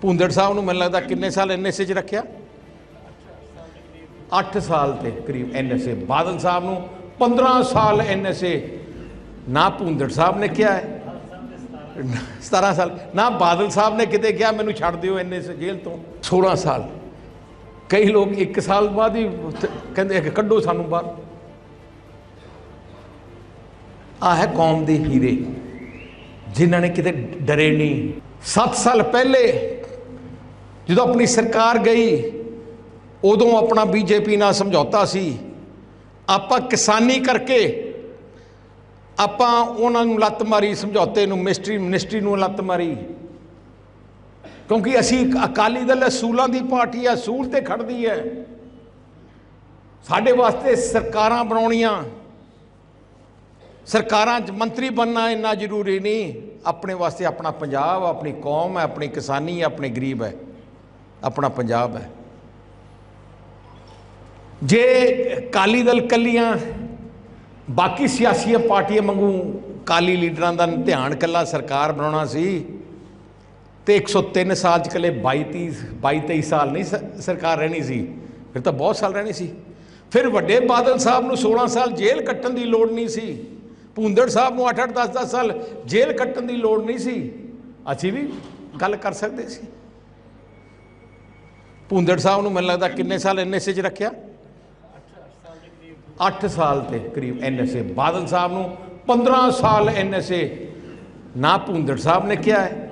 ਭੁੰਦੜ ਸਾਹਿਬ ਨੂੰ ਮੈਨੂੰ ਲੱਗਦਾ ਕਿੰਨੇ ਸਾਲ ਐਨਐਸਏ 'ਚ ਰੱਖਿਆ? 8 ਸਾਲ ਤੇ ਕਰੀਬ ਐਨਐਸਏ ਬਾਦਲ ਸਾਹਿਬ ਨੂੰ 15 ਸਾਲ ਐਨਐਸਏ ਨਾ ਭੁੰਦੜ ਸਾਹਿਬ ਨੇ ਕਿਹਾ ਹੈ। 17 ਸਾਲ। ਨਾ ਬਾਦਲ ਸਾਹਿਬ ਨੇ ਕਿਤੇ ਕਿਹਾ, ਮੈਨੂੰ ਛੱਡ ਦਿਓ ਐਨਐਸਏ ਜੇਲ੍ਹ ਤੋਂ। 16 ਸਾਲ। ਕਈ ਲੋਕ 1 ਸਾਲ ਬਾਅਦ ਹੀ ਕਹਿੰਦੇ ਕੱਢੋ ਸਾਨੂੰ ਬਾਹਰ। ਆ ਹੈ ਕੌਮ ਦੇ ਹੀਰੇ। ਜਿਨ੍ਹਾਂ ਨੇ ਕਿਤੇ ਡਰੇ ਨਹੀਂ। 7 ਸਾਲ ਪਹਿਲੇ ਜਦੋਂ ਆਪਣੀ ਸਰਕਾਰ ਗਈ, ਉਦੋਂ ਆਪਣਾ ਬੀਜੇਪੀ ਨਾਲ ਸਮਝੌਤਾ ਸੀ। ਆਪਾਂ ਕਿਸਾਨੀ ਕਰਕੇ ਆਪਾਂ ਉਹਨਾਂ ਨੂੰ ਲੱਤ ਮਾਰੀ, ਸਮਝੌਤੇ ਨੂੰ, ਮਿਸਟਰੀ, ਮਿਨਿਸਟਰੀ ਨੂੰ ਲੱਤ ਮਾਰੀ। ਕਿਉਂਕਿ ਅਸੀਂ ਅਕਾਲੀ ਦਲ ਅਸੂਲਾਂ ਦੀ ਪਾਰਟੀ ਹੈ ਅਸੂਲ ਤੇ ਖੜਦੀ ਹੈ। ਸਾਡੇ ਵਾਸਤੇ ਸਰਕਾਰਾਂ ਬਣਾਉਣੀਆਂ। ਸਰਕਾਰਾਂ 'ਚ ਮੰਤਰੀ ਬਣਨਾ ਇੰਨਾ ਜ਼ਰੂਰੀ ਨਹੀਂ। ਆਪਣੇ ਵਾਸਤੇ ਆਪਣਾ ਪੰਜਾਬ, ਆਪਣੀ ਕੌਮ ਹੈ, ਆਪਣੀ ਕਿਸਾਨੀ ਹੈ, ਆਪਣੇ ਗਰੀਬ ਹੈ। ਆਪਣਾ ਪੰਜਾਬ ਹੈ। ਜੇ ਅਕਾਲੀ ਦਲ ਕੱਲੀਆਂ, ਬਾਕੀ ਸਿਆਸੀ ਪਾਰਟੀਆਂ ਵਾਂਗੂ ਕਾਲੀ ਲੀਡਰਾਂ ਦਾ ਧਿਆਨ ਕੱਲਾ ਸਰਕਾਰ ਬਣਾਉਣਾ ਸੀ ਤੇ 103 ਸਾਲ ਚ ਕੱਲੇ 22 30 22 23 ਸਾਲ ਨਹੀਂ ਸ- ਸਰਕਾਰ ਰਹਿਣੀ ਸੀ, ਫਿਰ ਤਾਂ ਬਹੁਤ ਸਾਲ ਰਹਿਣੀ ਸੀ। ਫਿਰ ਵੱਡੇ ਬਾਦਲ ਸਾਹਿਬ ਨੂੰ 16 ਸਾਲ ਜੇਲ੍ਹ ਕੱਟਣ ਦੀ ਲੋੜ ਨਹੀਂ ਸੀ, ਭੁੰਦੜ ਸਾਹਿਬ ਨੂੰ 8 8 10 10 ਸਾਲ ਜੇਲ੍ਹ ਕੱਟਣ ਦੀ ਲੋੜ ਨਹੀਂ ਸੀ। ਅਸੀਂ ਵੀ ਗੱਲ ਕਰ ਸਕਦੇ ਸੀ। ਭੁੰਦੜ ਸਾਹਿਬ ਨੂੰ ਮੈਨੂੰ ਲੱਗਦਾ ਕਿੰਨੇ ਸਾਲ ਐਨਐਸਏ 'ਚ ਰੱਖਿਆ? 8 ਸਾਲ ਤੇ ਕਰੀਬ ਐਨਐਸਏ ਬਾਦਲ ਸਾਹਿਬ ਨੂੰ 15 ਸਾਲ ਐਨਐਸਏ ਨਾ ਭੁੰਦੜ ਸਾਹਿਬ ਨੇ ਕਿਹਾ ਹੈ।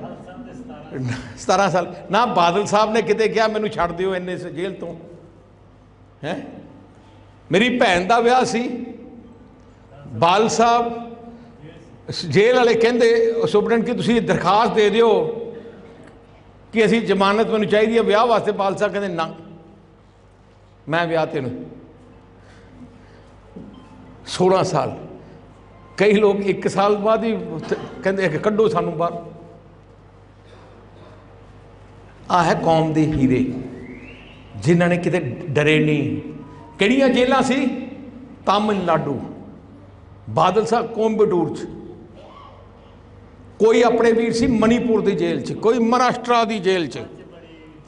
17 ਸਾਲ। ਨਾ ਬਾਦਲ ਸਾਹਿਬ ਨੇ ਕਿਤੇ ਕਿਹਾ, ਮੈਨੂੰ ਛੱਡ ਦਿਓ ਐਨਐਸਏ ਜੇਲ੍ਹ ਤੋਂ। ਹੈ? ਮੇਰੀ ਭੈਣ ਦਾ ਵਿਆਹ ਸੀ। ਬਾਲ ਸਾਹਿਬ ਜੇਲ੍ਹ ਵਾਲੇ ਕਹਿੰਦੇ, ਸੁਪਰਡੈਂਟ ਕਿ ਤੁਸੀਂ ਦਰਖਾਸਤ ਦੇ ਦਿਓ? ਕਿ ਅਸੀਂ ਜ਼ਮਾਨਤ ਮੈਨੂੰ ਚਾਹੀਦੀ ਹੈ, ਵਿਆਹ ਵਾਸਤੇ ਬਾਲ ਕਹਿੰਦੇ ਨਾ। ਮੈਂ ਵਿਆਹ ਤੈਨੂੰ 16 ਸਾਲ ਕਈ ਲੋਕ 1 ਸਾਲ ਬਾਅਦ ਹੀ ਕਹਿੰਦੇ ਕਿ ਕੱਢੋ ਸਾਨੂੰ ਬਾਹਰ। ਆ ਹੈ ਕੌਮ ਦੇ ਹੀਰੇ, ਜਿਨ੍ਹਾਂ ਨੇ ਕਿਤੇ ਡਰੇ ਨਹੀਂ। ਕਿਹੜੀਆਂ ਜੇਲ੍ਹਾਂ ਸੀ? ਤਾਮਿਲਨਾਡੂ, ਬਾਦਲ ਸਾਹਿਬ ਕੋਂਬਟੂਰ ਚ। ਕੋਈ ਆਪਣੇ ਵੀਰ ਸੀ ਮਨੀਪੁਰ ਦੀ ਜੇਲ੍ਹ 'ਚ, ਕੋਈ ਮਹਾਰਾਸ਼ਟਰ ਦੀ ਜੇਲ੍ਹ 'ਚ।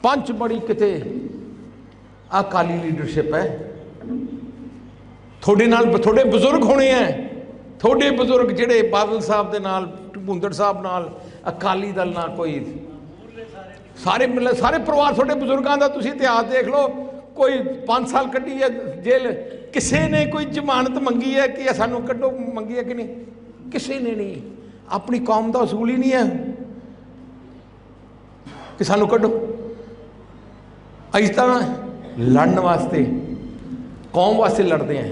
ਪੰਚ ਬੜੀ ਕਿਤੇ। ਆ ਕਾਲੀ ਲੀਡਰਸ਼ਿਪ ਹੈ। ਤੁਹਾਡੇ ਨਾਲ ਤੁਹਾਡੇ ਬਜ਼ੁਰਗ ਹੋਣੇ ਐ। ਤੁਹਾਡੇ ਬਜ਼ੁਰਗ ਜਿਹੜੇ ਬਾਦਲ ਸਾਹਿਬ ਦੇ ਨਾਲ ਭੁੰਦੜ ਸਾਹਿਬ ਨਾਲ, ਅਕਾਲੀ ਦਲ ਨਾਲ ਕੋਈ ਸਾਰੇ ਮਿਲ, ਸਾਰੇ ਪਰਿਵਾਰ ਤੁਹਾਡੇ ਬਜ਼ੁਰਗਾਂ ਦਾ ਤੁਸੀਂ ਇਤਿਹਾਸ ਦੇਖ ਲਓ। ਕੋਈ 5 ਸਾਲ ਕੱਢੀ ਹੈ ਜੇਲ੍ਹ। ਕਿਸੇ ਨੇ ਕੋਈ ਜ਼ਮਾਨਤ ਮੰਗੀ ਹੈ ਕਿ ਸਾਨੂੰ ਕੱਢੋ, ਮੰਗੀ ਹੈ ਕਿ ਨਹੀਂ? ਕਿਸੇ ਨੇ ਨਹੀਂ। ਆਪਣੀ ਕੌਮ ਦਾ ਅਸੂਲ ਹੀ ਨਹੀਂ ਹੈ ਕਿ ਸਾਨੂੰ ਕੱਢੋ। ਅਸੀਂ ਤਾਂ ਲੜਨ ਵਾਸਤੇ, ਕੌਮ ਵਾਸਤੇ ਲੜਦੇ ਆਂ